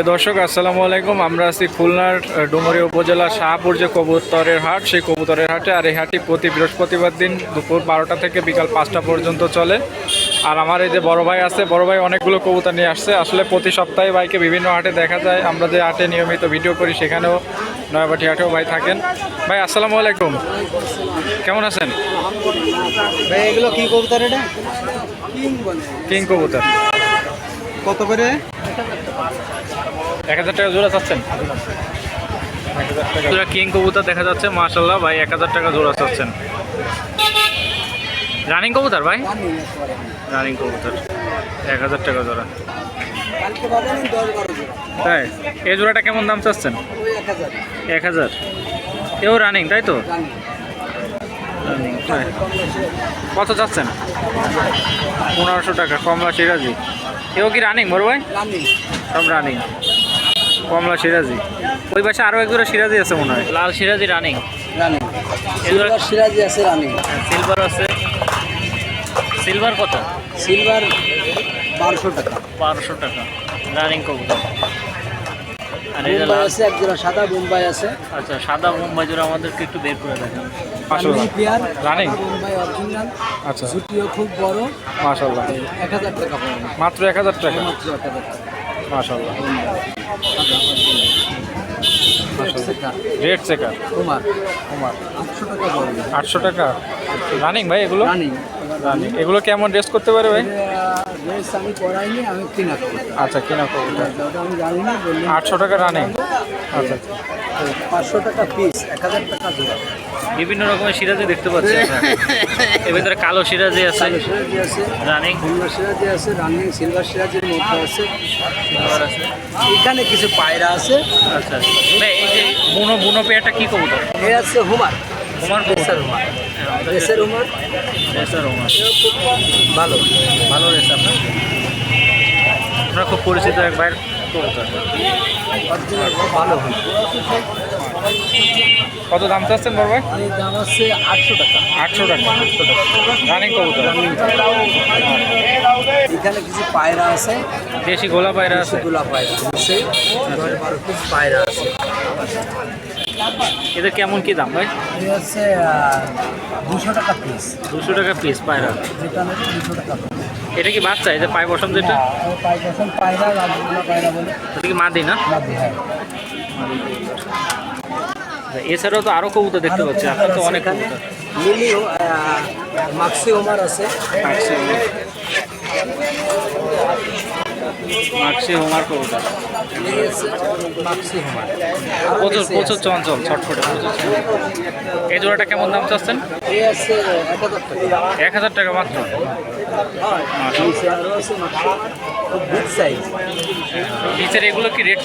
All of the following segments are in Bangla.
প্রিয় দর্শক আসসালামু আলাইকুম। আমরা আছি খুলনার আহ, ডুমুরিয়া উপজেলা শাহপুর যে কবুতরের হাট সেই কবুতরের হাটে। আর এই হাটটি প্রতি বৃহস্পতিবার দিন দুপুর বারোটা থেকে বিকাল পাঁচটা পর্যন্ত চলে। আর আমার এই যে বড় ভাই আছে বড় ভাই অনেকগুলো কবুতর নিয়ে আসছে। আসলে প্রতি সপ্তাহে ভাইকে বিভিন্ন হাটে দেখা যায়। আমরা যে হাটে নিয়মিত ভিডিও করি সেখানেও নয়াবাটি হাটেও ভাই থাকেন। ভাই আসসালামু আলাইকুম। কেমন আছেন? ভাই এগুলো কি কবুতর এটা? কিং কবুতর। কত করে? এক হাজার টাকা জোড়া চাচ্ছেন? জোড়া কিং কবুতর দেখা যাচ্ছে মাশাল্লাহ ভাই এক হাজার টাকা জোড়া চাচ্ছেন। রানিং কবুতর ভাই? রানিং কবুতর এক হাজার টাকা জোড়া। তাই? এই জোড়াটা কেমন দাম চাচ্ছেন? এক হাজার। এও রানিং তাই তো? রানিং কত চাচ্ছেন? পনেরোশো টাকা কমলা সিরাজি এও কি রানিং বড় ভাই? সব রানিং। কমলা সিরাজি। ওই পাশে আরও এক জোড়া সিরাজি আছে মনে হয়। লাল সিরাজি রানিং। রানি। এগুলো- সিলভার সিরাজি আছে রানি। সিলভার আছে। সিলভার কত? সিলভার বারোশো টাকা। বারোশো টাকা। রানিং কবুতর। আছে এক জোড়া সাদা বোম্বাই আছে। আচ্ছা সাদা মুম্বাই জোড়া আমাদেরকে একটু বের করে দেখান। কান্দি পেয়ার বোম্বাই অরিজিনাল আচ্ছা। জুটিও খুব বড়। হাজার টাকা মাত্র হাজার হাজার টাকা। মাশাল্লাহ রেড চেকার কুমার কুমার আটশো টাকা রানিং ভাই এগুলো? রানি রানিং এগুলো কেমন রেস্ট করতে পারে ভাই? আমি পরাইনি আমি কিনা আচ্ছা কেনা আমি জানি না আটশো টাকা রানিং আচ্ছা আচ্ছা। পাঁচশো টাকা পিস এক হাজার টাকা জোড়া। বিভিন্ন রকমের সিরাজি দেখতে পাচ্ছি এর ভিতরে কালো সিরাজি আছে। কালো সিরাজি আছে রানিং। সিরাজি আছে রানিং সিলভার সিরাজির মধ্যে আছে। এখানে কিছু পায়রা আছে। আচ্ছা। ভাই এই যে বুনো বুনো পেয়ারটা কি কবুতর? এ আছে homer. Homer racer homer. রেসের homer. Racer খুব ভালো। ভালো রেস আপনার খুব পরিচিত এক ভাইয়ের কবুতর। ভালো কত দাম চাচ্ছেন বড় ভাই? দাম আছে আটশো টাকা। আটশো টাকা। রানিং কবুতর। এখানে কিছু পায়রা আছে। দেশি গোলা পায়রা আছে। সেগুলা পায়রা আছে। পায়রা আছে। এদের কেমন কি দাম ভাই? হচ্ছে দুশো টাকা পিস দুশো টাকা পিস পায়রা। যেটা নেবে দুশো টাকা এটা কি বাচ্চা? এটা পায় বসন্ত যেটা পায়রা পায়রা পায়রা বলে। এটা কি মাদি না? লাভি হয়। এছাড়াও তো আরও কবুতর দেখতে পাচ্ছি আপনার তো অনেক কবুতর। মিলিও মাক্সি ওমার আছে। মাক্সি হোমার কবুতর প্রচুর প্রচুর চঞ্চল ছটফটে প্রচুর। এই জোড়াটা কেমন দাম চাচ্ছেন? এক হাজার টাকা মাত্র। সাইজ নিচের এগুলো কি রেড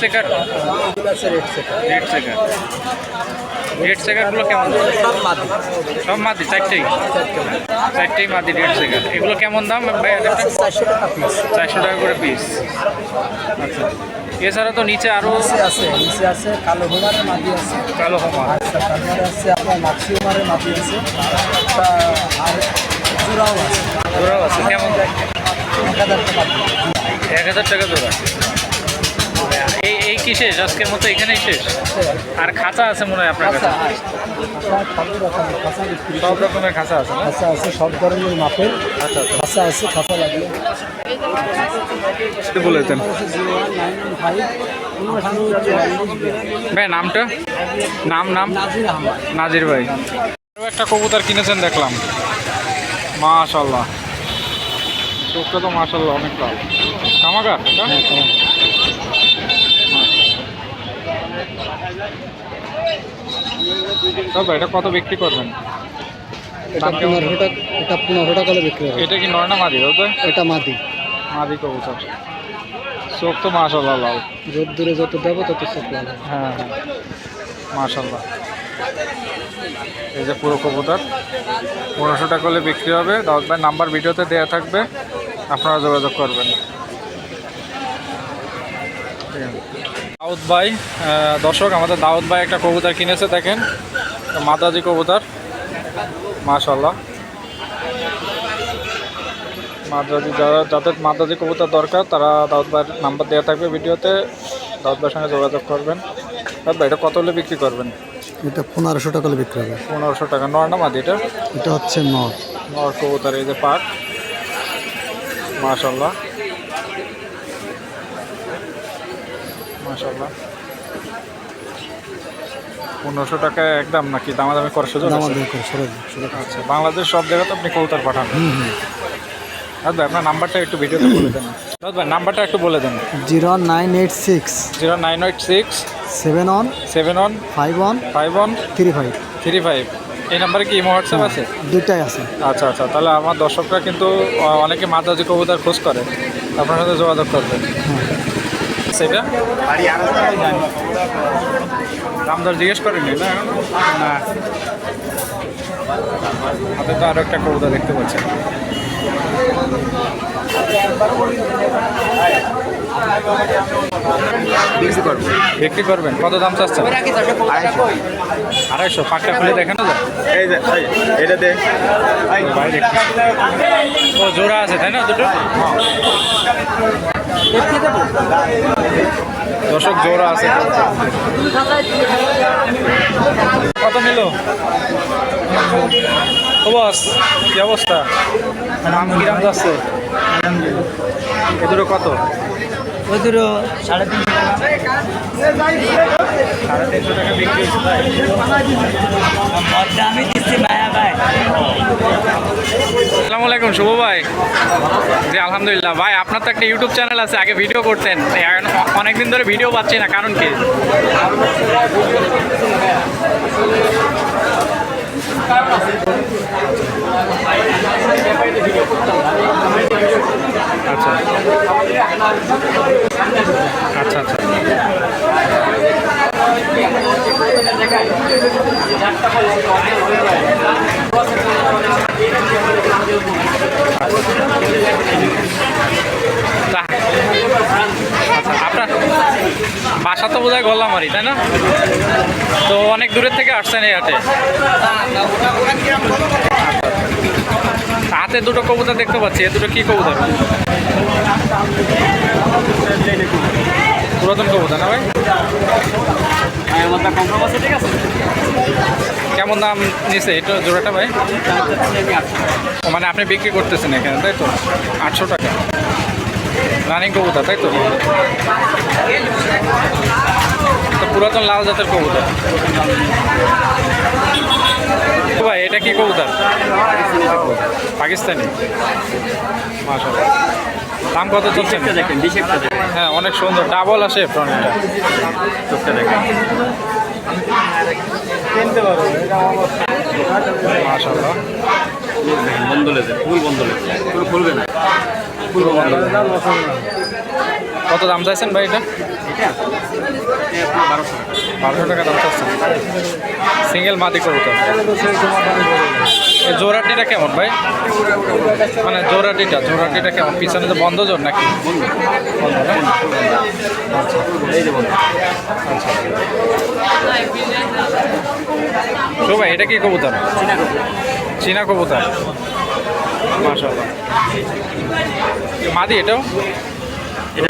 আছে রেড সেটা রেড চেকার কেমন? সব মাদি। সব মাদি চারটেই? চারটেই মাদি রেড চেকার এগুলো কেমন দাম চারশো টাকা পিস চারশো টাকা করে পিস আচ্ছা। এছাড়া তো নিচে আরও আছে নিচে আছে কালো হোমারের মাদি আছে। কালো হোমা আর তারপরে আছে আপনার মাক্সি ওমারের মাদি আছে। আর জোড়াও আছে। জোড়াও আছে কেমন? এক হাজার টাকা। এক হাজার টাকা জোড়া। কি শেষ? আজকের মতো এখানেই শেষ? আর খাঁচা আছে মনে হয় আপনার কাছে? সব রকমের খাঁচা আছে খাঁচা আছে সব ধরনের মাপের। আচ্ছা খাঁচা আছে খাঁচা আচ্ছা বলেছেন ভাই নামটা? নাম নাম? নাজির নাজির ভাই। আরও একটা কবুতর কিনেছেন দেখলাম। মাশাল্লাহ চোখটা তো মাশাল্লাহ অনেক লাল কামাকা তবে এটা কত বিক্রি করবেন? এটা টাকা এটা পনেরোশো টাকা করে বিক্রি হবে। এটা কি নয় না মাদি দাদা এটা মাদি। মাদি কবুতর। চোখ তো মাশাল্লাহ লাল। রোদ দূরে যত দেবো তত চোখ লাল হবে। হ্যাঁ হ্যাঁ। মাশাল্লাহ এই যে পুরো কবুতর। পনেরোশো টাকা হলে বিক্রি হবে। দাউদ ভাই নাম্বার ভিডিওতে দেওয়া থাকবে। আপনারা যোগাযোগ করবেন। দাউদ ভাই দর্শক আমাদের দাউদ ভাই একটা কবুতর কিনেছে দেখেন। মাতাজি কবুতর। মাশাল্লাহ মাদ্রাজি যারা যাদের মাদ্রাজি কবুতর দরকার তারা দাউদ ভাইয়ের নাম্বার দেওয়া থাকবে ভিডিওতে। দাদার সঙ্গে যোগাযোগ করবেন। দাদা এটা কত হলে বিক্রি করবেন? এটা পনেরোশো টাকা হলে বিক্রি হবে। পনেরোশো টাকা। নর না মাদি এটা? এটা হচ্ছে নট নর কবুতর এই যে পাক মাশাল্লাহ মাশাল্লাহ পনেরোশো টাকা একদম নাকি? দামাদামি করার সুযোগ আচ্ছা বাংলাদেশ সব জায়গাতে আপনি কবুতর পাঠান। দাদা আপনার নাম্বারটা একটু ভিডিওতে বলে দেন। দাদা নাম্বারটা একটু বলে দেন। Zero nine eight six zero nine eight six seven one seven one five one five one three five. Three five. এই নাম্বারে কি ইমো হোয়াটসঅ্যাপ আছে? দুটাই আছে। আচ্ছা আচ্ছা তাহলে আমার দর্শকরা কিন্তু অনেকে মাদ্রাজি কবুতর খোঁজ করে। আপনার সাথে যোগাযোগ করবে। সেটা দাম দর জিজ্ঞেস করেনি না? না। হাতে তো আরও একটা কবুতর দেখতে পাচ্ছেন বিক্রি করবেন। কত দাম চাচ্ছেন? আড়াইশো। পাকটা খুলে দেখেন না এই যে এই, দে। বাইরে ও জোড়া আছে তাই না দুটো? দর্শক জোড়া আছে। কত নিল? ও বস কি অবস্থা? দাম কিরাম যাচ্ছে এ দুটো কত? সাড়ে তিনশো আসসালামু আলাইকুম, শুভ ভাই। জি, আলহামদুলিল্লাহ। ভাই, আপনার তো একটা ইউটিউব চ্যানেল আছে, আগে ভিডিও করতেন। অনেকদিন ধরে ভিডিও পাচ্ছি না, কারণ কি? আচ্ছা। আচ্ছা আচ্ছা। আচ্ছা, আপনার বাসা তো বোধহয় গল্লামারি তাই না? তো অনেক দূরের থেকে আসছেন এই হাটে। হাতে দুটো কবুতর দেখতে পাচ্ছি এ দুটো কি কবুতর? পুরাতন কবুতর না ভাই? কেমন দাম নিছে? এটা জোড়াটা ভাই। মানে আপনি বিক্রি করতেছেন এখানে তাই তো? আটশো টাকা। রানিং কবুতর তাই তো পুরাতন লাল জাতের কবুতর। ভাই এটা কি কবুতর? পাকিস্তানি। মাশাআল্লাহ। দাম কত চলছে দেখেন হ্যাঁ অনেক সুন্দর। ডাবল আসে ফ্রন্টটা চোখটা দেখেন। মাশাআল্লাহ। বন্ধ লেগে ফুল বন্ধ লেগে পুরো খুলবে না। ফুল বন্ধ কত দাম চাইছেন ভাই এটা? এটা? বারোশো বারোশো টাকা দাম চাচ্ছেন। সিঙ্গেল মাদি কবুতর এই জোড়াটিটা কেমন ভাই? মানে জোড়াটিটা জোড়াটিটা কেমন? পিছনে তো বন্ধ জোর নাকি? তো ভাই এটা কি কবুতর? চীনা কবুতর। মাশাআল্লাহ। মাদি এটাও? এটা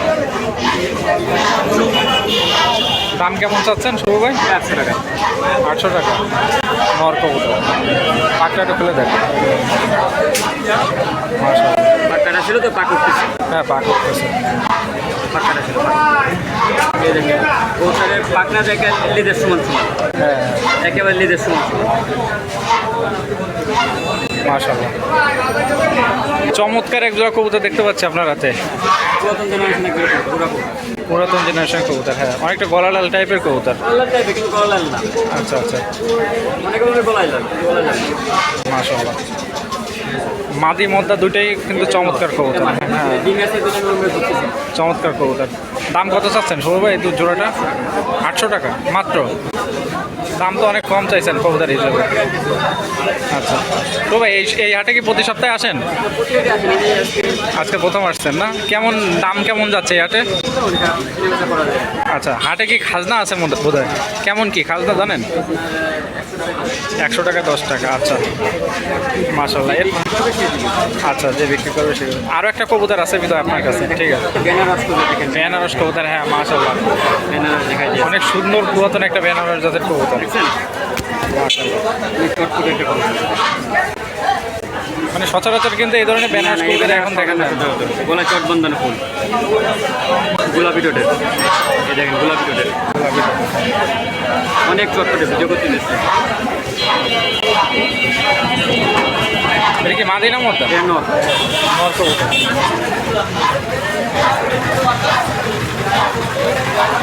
দাম কেমন চাচ্ছেন শুভ ভাই? একশো টাকা। আটশো টাকা। নর কবুতর। পাকটাটা খুলে দেখ। ছিল তো পাক উঠতেছে হ্যাঁ পাক করতেছে পাক্কাটা ছিল এই দেখেন ওখানে পাকনা দেখে লিদের সমান সমান হ্যাঁ। একেবারে লিদের সমান সমান মাশাআল্লাহ। চমৎকার এক জোড়া কবুতর দেখতে পাচ্ছি আপনার হাতে। পুরাতন জেনারেশন কবুতর হ্যাঁ। অনেকটা গলা লাল টাইপের কবুতর আচ্ছা আচ্ছা। অনেকে মাদি মদ্দা দুটাই কিন্তু চমৎকার কবুতর। হ্যাঁ। চমৎকার কবুতর। দাম কত চাচ্ছেন সৌরভ ভাই দু জোড়াটা? আটশো টাকা মাত্র? দাম তো অনেক কম চাইছেন কবুতর হিসেবে। আচ্ছা। তো ভাই এই এই হাটে কি প্রতি সপ্তাহে আসেন? আজকে প্রথম আসছেন না? কেমন দাম কেমন যাচ্ছে এই হাটে? আচ্ছা হাটে কি খাজনা আছে বোধ হয় কেমন কি খাজনা জানেন? একশো টাকা, দশ টাকা আচ্ছা। মাসাল্লাহ এর আচ্ছা যে বিক্রি করবে সে আরও একটা কবুতর আছে কিন্তু আপনার কাছে, ঠিক আছে। বেনারস কবুতর বেনারস কবুতর হ্যাঁ মাসাল্লাহ বেনারস দেখাই যায় অনেক সুন্দর পুরাতন একটা বেনারস জাতের কবুতর। দেখছেন অনেক চটপটে একটা কবুতর মানে সচরাচর কিন্তু এই ধরনের বেনারস কবুতর এখন দেখা যায় না। গোলা চট বন্ধানো ফুল। গোলাপি টোটের এই দেখেন গোলাপি টোটের অনেক চটপটে করতে দিচ্ছে এটা কি মাদিনা মতো এর নর। নর কবুতর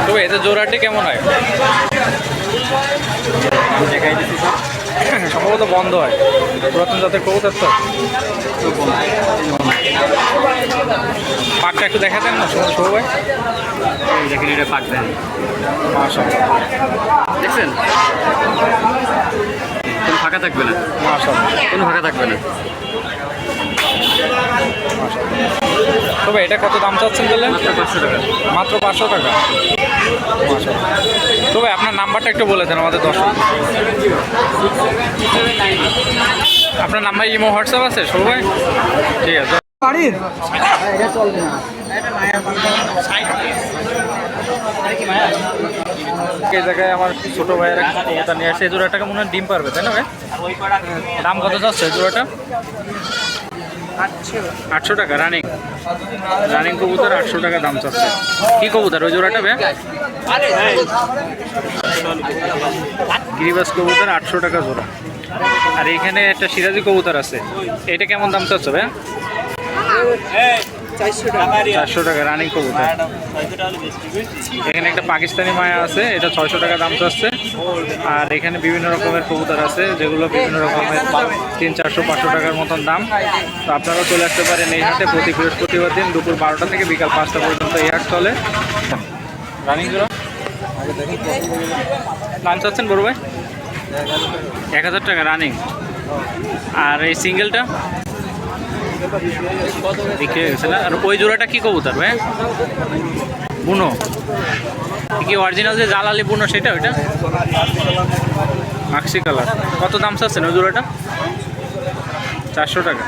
তবে এদের জোড়াটি কেমন হয়? দেখাই দিচ্ছি সব। সম্ভবত বন্ধ হয়। পুরাতন জাতের কবুতর তো। পাকটা একটু দেখাতেন না শুভ ভাই। দেখেন এটা পাক দেন দেখছেন? কোনো ফাঁকা থাকবে না। কোনো ফাঁকা থাকবে না। তবে এটা কত দাম চাচ্ছেন বললেন? মাত্র পাঁচশো টাকা। মাত্র পাঁচশো টাকা। মাশাল্লাহ তবে আপনার নাম্বারটা একটু বলে দেন আমাদের দর্শক। আপনার নাম্বার ইমো হোয়াটসঅ্যাপ আছে? শুভ ভাই? ঠিক আছে। বাড়ির? এটা চলবে না এই জায়গায় আমার ছোটো ভাইয়ের একটা কবুতর নিয়ে আসে। এই জোড়াটাকে মনে হয় ডিম পারবে তাই না ভাই? দাম কত যাচ্ছে এই জোড়াটা? আটশো। টাকা রানিং রানিং কবুতর আটশো টাকা দাম চাচ্ছে। কি কবুতর? ওই জোড়াটা ভাই? গিরিবাস কবুতর আটশো টাকা জোড়া। আর এখানে একটা সিরাজি কবুতর আছে। এটা কেমন দাম চাচ্ছে ভাই? চারশো টাকা। রানিং কবুতর। এখানে একটা পাকিস্তানি মায়া আছে এটা ছয়শো টাকা দাম চাচ্ছে। আর এখানে বিভিন্ন রকমের কবুতর আছে যেগুলো বিভিন্ন রকমের তিন চারশো পাঁচশো টাকার মতন দাম। তো আপনারাও চলে আসতে পারেন এই হাটে প্রতি বৃহস্পতিবার দিন দুপুর বারোটা থেকে বিকাল পাঁচটা পর্যন্ত এই হাট চলে। রানিং দাম চাচ্ছেন বড় ভাই? এক হাজার টাকা রানিং আর এই সিঙ্গেলটা বিক্রি হয়ে গেছে না? আর ওই জোড়াটা কি কবুতর ভাই? বুনো। কি অরিজিনাল যে জালালি বুনো সেটা ওইটা? মাক্সি কালার কত দাম চাচ্ছেন ওই জোড়াটা? চারশো টাকা।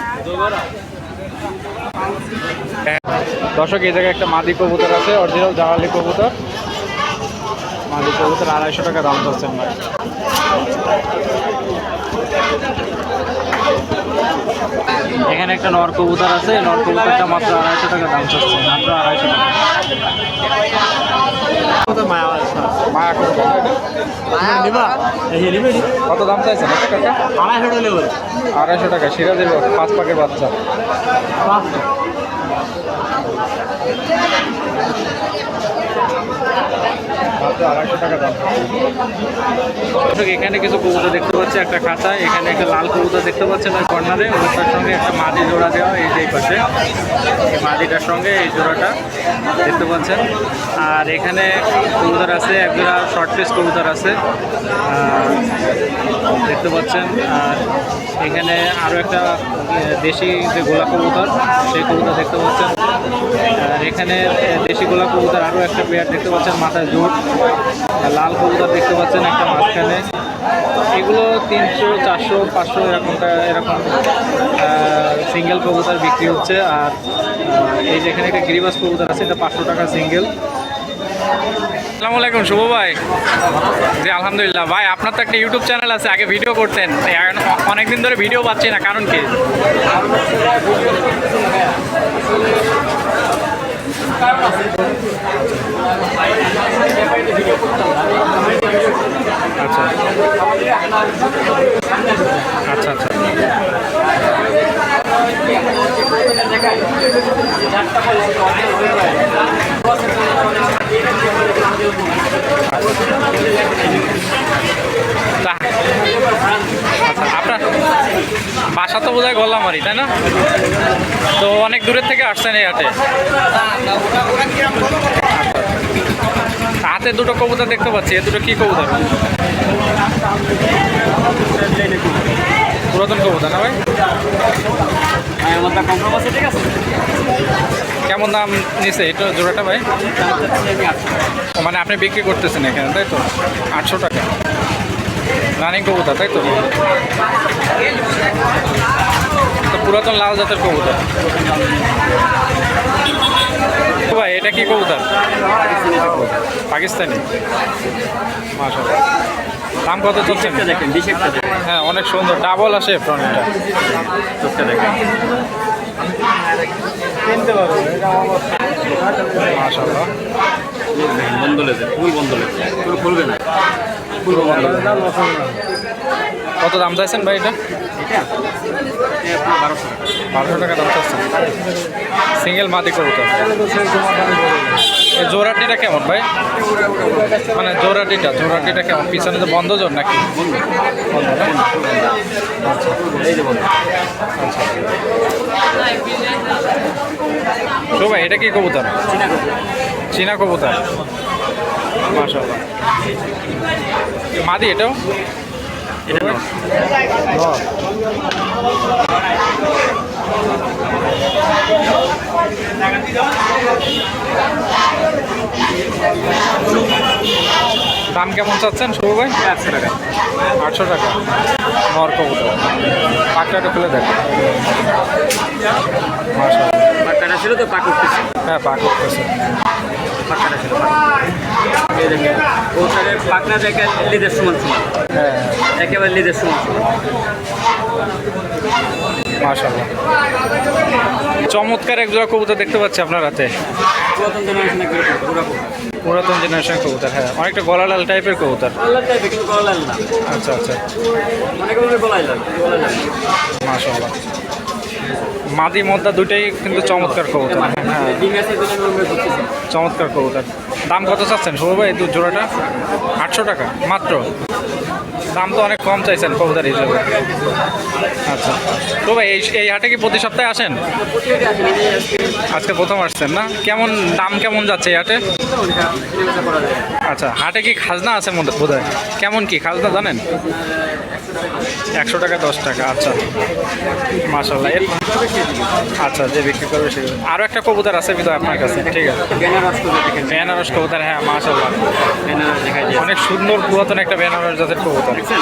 দর্শক, এই জায়গায় একটা মাদি কবুতর আছে অরিজিনাল জালালি কবুতর। মাদি কবুতর আড়াইশো টাকা দাম চাচ্ছেন ভাই। এখানে একটা নর কবুতর আছে নর কবুতরটা মাত্র আড়াইশো টাকা দাম চাচ্ছে মাত্র আড়াইশো টাকা। কত দাম চাইছেন? এটা কাকা আড়াইশো টাকা পাঁচ পাকের বাচ্চা। এখানে কিছু কবুতর দেখতে পাচ্ছি, একটা খাঁচা, এখানে একটা লাল কবুতর দেখতে পাচ্ছেন ওই কর্নারে, ওটার সঙ্গে একটা মাদি জোড়া দেওয়া এই যে পাশে। এই মাদিটার সঙ্গে এই জোড়াটা দেখতে পাচ্ছেন। আর এখানে কবুতর আছে, এক জোড়া শর্ট পিস কবুতর আছে। দেখতে পাচ্ছেন, আর এখানে আরও একটা দেশি যে গোলা কবুতর, সেই কবুতর দেখতে পাচ্ছেন। আর এখানে দেশি গোলা কবুতর, আরও একটা পেয়ার দেখতে পাচ্ছেন, মাথায় জোট। লাল কবুতর দেখতে পাচ্ছেন একটা মাঝখানে। এগুলো তিনশো, চারশো, পাঁচশো এরকমটা, এরকম সিঙ্গেল কবুতর বিক্রি হচ্ছে। আর এই যেখানে একটা গিরিবাস কবুতর আছে, এটা পাঁচশো টাকা সিঙ্গেল আসসালামু আলাইকুম, শুভ ভাই। জি, আলহামদুলিল্লাহ। ভাই, আপনার তো একটা ইউটিউব চ্যানেল আছে, আগে ভিডিও করতেন। অনেকদিন ধরে ভিডিও পাচ্ছি না, কারণ কি? আচ্ছা আচ্ছা। আচ্ছা আচ্ছা। আপনার বাসা তো বোধহয় গল্লামারি তাই না? তো অনেক দূরের থেকে আসছেন এই হাটে। হাতে দুটো কবুতর দেখতে পাচ্ছি, এ দুটো কি কবুতর? পুরাতন কবুতর না ভাই? কেমন দাম নিছে এটা জোড়াটা ভাই? মানে আপনি বিক্রি করতেছেন এখানে, তাই তো? আটশো টাকা। রানিং কবুতর, তাই তো? পুরাতন লাল জাতের কবুতর। ও ভাই, এটা কি কবুতর? পাকিস্তানি। মাশাআল্লাহ। দাম কত চলছে? দেখেন হ্যাঁ অনেক সুন্দর। ডাবল আসে ফ্রন্টটা। চোখটা দেখেন। মাশাআল্লাহ দেখেন বন্ধ লেগে ফুল বন্ধ লেগে পুরো খুলবে না। ফুল বন্ধ কত দাম চাইছেন ভাই এটা? বারোশো বারোশো টাকা দাম চাচ্ছেন। সিঙ্গেল মাদি কবুতর। এই জোড়াটিটা কেমন ভাই? মানে জোরাটিটা জোড়াটিটা কেমন? পিছনে তো বন্ধ জোর নাকি? তো ভাই, এটা কি কবুতর? চিনা কবুতর। মাদি এটাও? এটা দাম কেমন চাচ্ছেন শুভ ভাই? একশো টাকা। আটশো টাকা। নর কবুতর। পাকটাটা খুলে দেখো। পাক্কাটা ছিল তো পাক উঠতেছে। হ্যাঁ পাক করতেছে পাক্কাটা ছিল কৌশলের পাকনা দেখেন লিদের সমান সমান। হ্যাঁ। একেবারে লিদের সমান সমান। চমৎকার এক জোড়া কবুতর দেখতে পাচ্ছি আপনার হাতে। পুরাতন জেনারেশনে কবুতর হ্যাঁ। অনেকটা গলা লাল টাইপের কবুতর। আচ্ছা আচ্ছা। অনেক মাদি মদ্দা দুটাই কিন্তু চমৎকার কবুতর। হ্যাঁ করতেছে চমৎকার কবুতর। দাম কত চাচ্ছেন শুভ ভাই দু জোড়াটা? আটশো টাকা, মাত্র। দাম তো অনেক কম চাইছেন কবুতর হিসেবে। আচ্ছা। তো ভাই এই হাটে কি প্রতি সপ্তাহে আসেন? আজকে প্রথম আসছেন না? কেমন, দাম কেমন যাচ্ছে হাটে? আচ্ছা হাটে কি খাজনা আছে বোধ হয় কেমন কি, খাজনা জানেন? একশো টাকা, দশ টাকা আচ্ছা। মাসাল্লাহ এর আচ্ছা যে বিক্রি করবে সে আরও একটা কবুতর আছে বিধ আপনার কাছে, ঠিক আছে। বেনারস কবুতর হ্যাঁ মাসাল্লাহ অনেক সুন্দর পুরাতন একটা বেনারস জাতের কবুতর। দেখছেন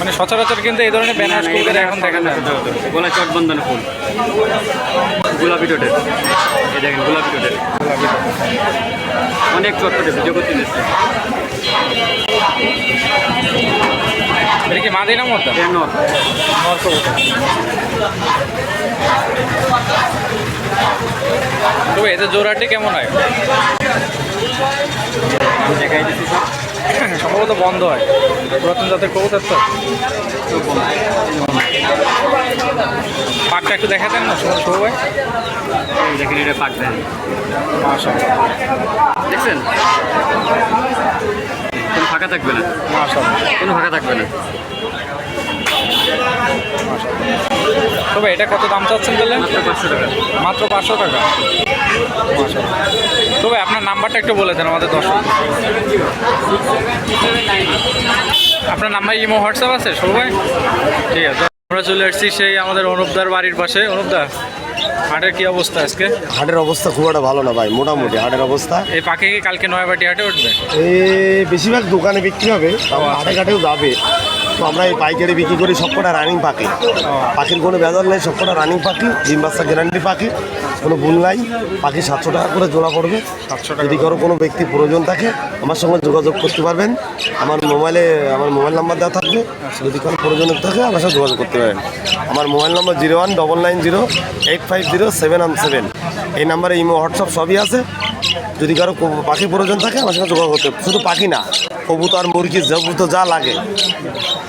মানে সচরাচর কিন্তু এই ধরনের বেনারস কবুতর এখন দেখা যায় না। গলায় চট বন্ধনে ফুল। গোলাপি টোটের এই দেখেন গোলাপি টোটের অনেক চটপটে ভিডিও করতে দিচ্ছে এটা কি নর। তবে এদের জোড়াটি কেমন হয়? দেখাই দিচ্ছি সম্ভবত বন্ধ হয়। পুরাতন জাতের কবুতর তো। পাকটা একটু দেখা দেন না শুভ ভাই? দেখেন এটা পাক দেন দেখছেন? কোনো ফাঁকা থাকবে না। কোনো ফাঁকা থাকবে না। তবে এটা কত দাম চাচ্ছেন তাহলে মাত্র পাঁচশো টাকা। মাত্র পাঁচশো টাকা। তবে আপনার নাম্বারটা একটু বলে দেন আমাদের দর্শক। আপনার নাম্বার ইমো হোয়াটসঅ্যাপ আছে? সবাই ঠিক আছে। আমরা চলে এসেছি সেই আমাদের অনুপদার বাড়ির পাশে। অনুপদা হাটের কি অবস্থা আজকে? হাটের অবস্থা খুব একটা ভালো না ভাই মোটামুটি হাটের অবস্থা। এই পাখি কি কালকে নয়াবাটি হাটে উঠবে? এ বেশিরভাগ দোকানে বিক্রি হবে হাটে ঘাটেও যাবে। তো আমরা এই পাইকারি বিক্রি করি সবকটা রানিং পাখি। পাখির কোনো বেদর নেই সবকটা রানিং পাখি ডিম বাচ্চা গ্যারান্টি পাখি কোনো ভুল নাই। পাখি সাতশো টাকা করে জোড়া পড়বে। সাতশো টাকা যদি কারও। কোনো ব্যক্তি প্রয়োজন থাকে আমার সঙ্গে যোগাযোগ করতে পারবেন। আমার মোবাইলে আমার মোবাইল নাম্বার দেওয়া থাকবে। যদি কোনো প্রয়োজন থাকে আমার সঙ্গে যোগাযোগ করতে পারেন। আমার mobile number zero one double nine zero eight five zero seven one seven এই নাম্বারে ইমো হোয়াটসঅ্যাপ সবই আছে। যদি কারও পাখি প্রয়োজন থাকে, আমার সঙ্গে যোগাযোগ করতে শুধু পাখি না, কবুতর, মুরগি যাবতীয় যা লাগে,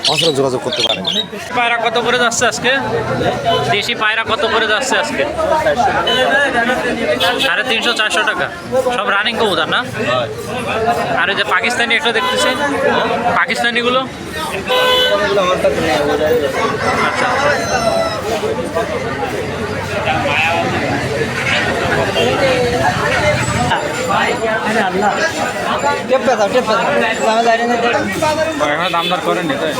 আমার সঙ্গে যোগাযোগ করতে পারে। পায়রা কত করে যাচ্ছে আজকে? দেশি পায়রা কত করে যাচ্ছে আজকে? সাড়ে তিনশো, চারশো টাকা। সব রানিং কবুতর না? আর যে পাকিস্তানি একটা দেখতেছি। পাকিস্তানিগুলো? আচ্ছা। টেপে দাও টেপে দাও আমি নিতে এখনও দাম দর তাই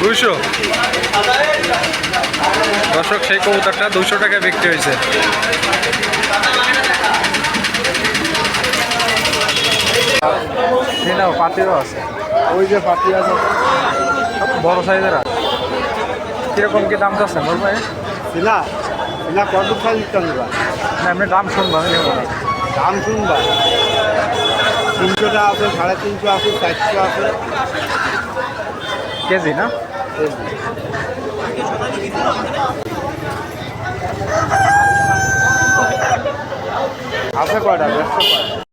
দুইশো। দর্শক সেই কবুতরটা দুশো টাকা বিক্রি হয়েছে। নাও পাতিরও আছে। ওই যে পাতি আছে। বড় সাইজের আছে। কীরকম কি দাম চাচ্ছেন বল ভাই? শিলা শিলা কত টানবা না এমনি দাম শুনব আমি নেব না দাম শুনবা? তিনশোটা আছে সাড়ে তিনশো আছে চারশো আছে। কেজি না? আছে কয়টা? ব্যবসা কয়টা?